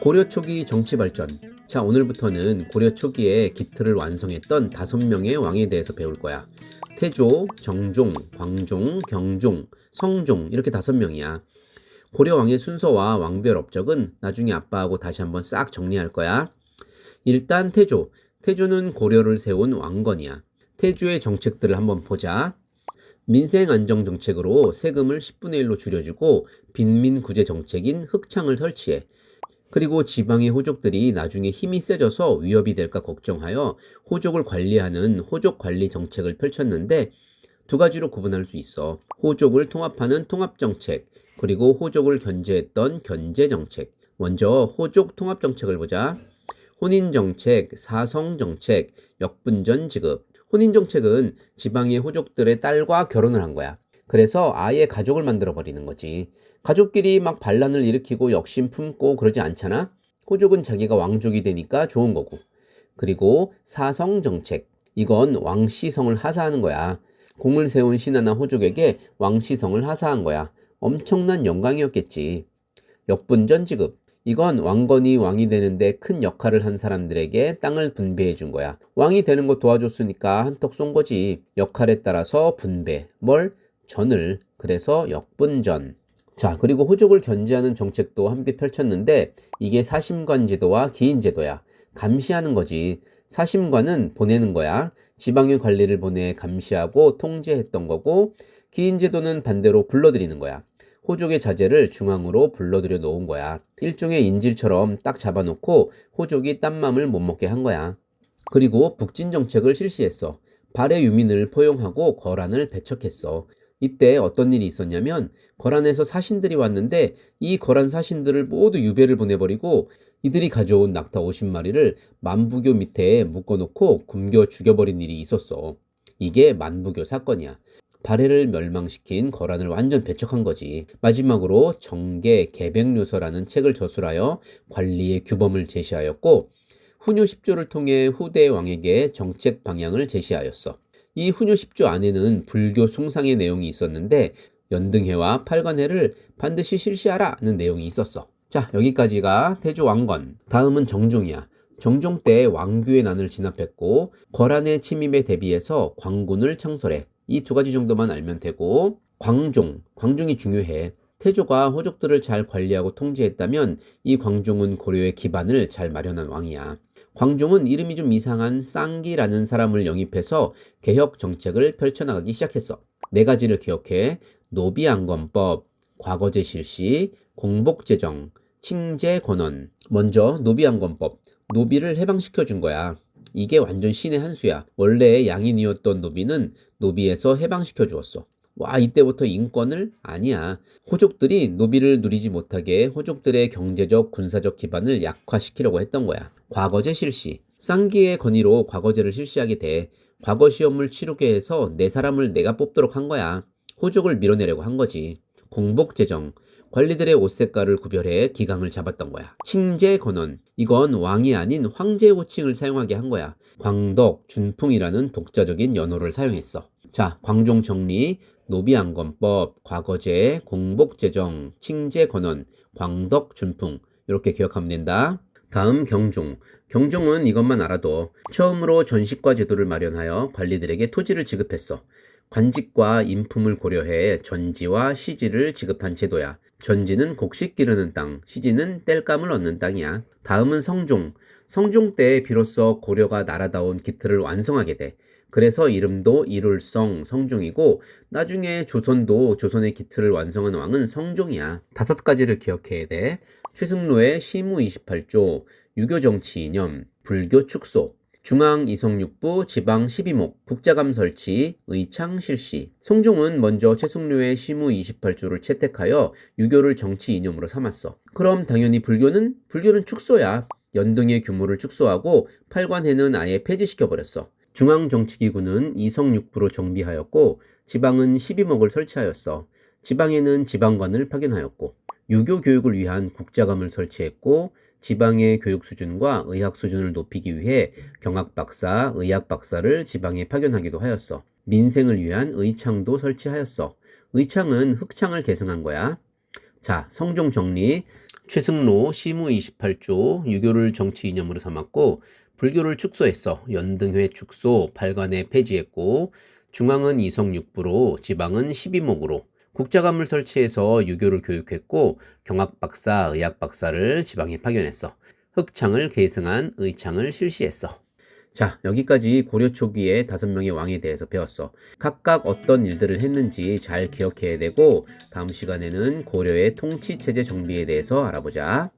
고려 초기 정치 발전. 자, 오늘부터는 고려 초기에 기틀을 완성했던 다섯 명의 왕에 대해서 배울 거야. 태조, 정종, 광종, 경종, 성종 이렇게 다섯 명이야. 고려 왕의 순서와 왕별 업적은 나중에 아빠하고 다시 한번 싹 정리할 거야. 일단 태조. 태조는 고려를 세운 왕건이야. 태조의 정책들을 한번 보자. 민생 안정 정책으로 세금을 10분의 1로 줄여주고 빈민 구제 정책인 흑창을 설치해. 그리고 지방의 호족들이 나중에 힘이 세져서 위협이 될까 걱정하여 호족을 관리하는 호족 관리 정책을 펼쳤는데 두 가지로 구분할 수 있어. 호족을 통합하는 통합 정책, 그리고 호족을 견제했던 견제 정책. 먼저 호족 통합 정책을 보자. 혼인 정책, 사성 정책, 역분전 지급. 혼인 정책은 지방의 호족들의 딸과 결혼을 한 거야. 그래서 아예 가족을 만들어 버리는 거지. 가족끼리 막 반란을 일으키고 역심 품고 그러지 않잖아? 호족은 자기가 왕족이 되니까 좋은 거고. 그리고 사성 정책. 이건 왕시성을 하사하는 거야. 공을 세운 신하나 호족에게 왕시성을 하사한 거야. 엄청난 영광이었겠지. 역분전 지급. 이건 왕건이 왕이 되는데 큰 역할을 한 사람들에게 땅을 분배해 준 거야. 왕이 되는 거 도와줬으니까 한턱 쏜 거지. 역할에 따라서 분배. 뭘? 전을. 그래서 역분전. 자, 그리고 호족을 견제하는 정책도 함께 펼쳤는데 이게 사심관 제도와 기인 제도야. 감시하는 거지. 사심관은 보내는 거야. 지방의 관리를 보내 감시하고 통제했던 거고 기인 제도는 반대로 불러들이는 거야. 호족의 자제를 중앙으로 불러들여 놓은 거야. 일종의 인질처럼 딱 잡아놓고 호족이 딴 맘을 못 먹게 한 거야. 그리고 북진 정책을 실시했어. 발해 유민을 포용하고 거란을 배척했어. 이때 어떤 일이 있었냐면 거란에서 사신들이 왔는데 이 거란 사신들을 모두 유배를 보내버리고 이들이 가져온 낙타 50마리를 만부교 밑에 묶어놓고 굶겨 죽여버린 일이 있었어. 이게 만부교 사건이야. 발해를 멸망시킨 거란을 완전 배척한 거지. 마지막으로 정계 개백료서라는 책을 저술하여 관리의 규범을 제시하였고 훈요 10조를 통해 후대 왕에게 정책 방향을 제시하였어. 이 훈요 10조 안에는 불교 숭상의 내용이 있었는데 연등해와 팔관해를 반드시 실시하라는 내용이 있었어. 자, 여기까지가 태조 왕건. 다음은 정종이야. 정종 때 왕규의 난을 진압했고 거란의 침입에 대비해서 광군을 창설해. 이 두 가지 정도만 알면 되고 광종, 광종이 중요해. 태조가 호족들을 잘 관리하고 통제했다면 이 광종은 고려의 기반을 잘 마련한 왕이야. 광종은 이름이 좀 이상한 쌍기라는 사람을 영입해서 개혁 정책을 펼쳐나가기 시작했어. 네 가지를 기억해. 노비안건법, 과거제 실시, 공복제정, 칭제권원. 먼저 노비안건법. 노비를 해방시켜 준 거야. 이게 완전 신의 한 수야. 원래 양인이었던 노비는 노비에서 해방시켜 주었어. 와, 이때부터 인권을? 아니야. 호족들이 노비를 누리지 못하게 호족들의 경제적, 군사적 기반을 약화시키려고 했던 거야. 과거제 실시. 쌍기의 건의로 과거제를 실시하게 돼. 과거 시험을 치르게 해서 내 사람을 내가 뽑도록 한 거야. 호족을 밀어내려고 한 거지. 공복 제정. 관리들의 옷 색깔을 구별해 기강을 잡았던 거야. 칭제 건원. 이건 왕이 아닌 황제 호칭을 사용하게 한 거야. 광덕, 준풍이라는 독자적인 연호를 사용했어. 자, 광종 정리, 노비안건법, 과거제, 공복제정, 칭제건원, 광덕, 준풍 이렇게 기억하면 된다. 다음 경종. 경종은 이것만 알아도 처음으로 전식과 제도를 마련하여 관리들에게 토지를 지급했어. 관직과 인품을 고려해 전지와 시지를 지급한 제도야. 전지는 곡식 기르는 땅, 시지는 땔감을 얻는 땅이야. 다음은 성종. 성종 때 비로소 고려가 나라다운 기틀을 완성하게 돼. 그래서 이름도 일울성 성종이고 나중에 조선도 조선의 기틀을 완성한 왕은 성종이야. 다섯 가지를 기억해야 돼. 최승로의 시무 28조, 유교 정치 이념, 불교 축소, 중앙 이성육부 지방 12목, 국자감 설치, 의창 실시. 성종은 먼저 최승료의 시무 28조를 채택하여 유교를 정치 이념으로 삼았어. 그럼 당연히 불교는 불교는 축소야. 연등의 규모를 축소하고 팔관해는 아예 폐지시켜버렸어. 중앙정치기구는 이성육부로 정비하였고 지방은 12목을 설치하였어. 지방에는 지방관을 파견하였고 유교 교육을 위한 국자감을 설치했고 지방의 교육 수준과 의학 수준을 높이기 위해 경학 박사, 의학 박사를 지방에 파견하기도 하였어. 민생을 위한 의창도 설치하였어. 의창은 흑창을 계승한 거야. 자, 성종 정리. 최승로 시무 28조 유교를 정치 이념으로 삼았고 불교를 축소했어 연등회 축소 발간에 폐지했고 중앙은 이성 6부로 지방은 12목으로 국자감을 설치해서 유교를 교육했고 경학 박사, 의학 박사를 지방에 파견했어. 흑창을 계승한 의창을 실시했어. 자, 여기까지 고려 초기의 다섯 명의 왕에 대해서 배웠어. 각각 어떤 일들을 했는지 잘 기억해야 되고 다음 시간에는 고려의 통치 체제 정비에 대해서 알아보자.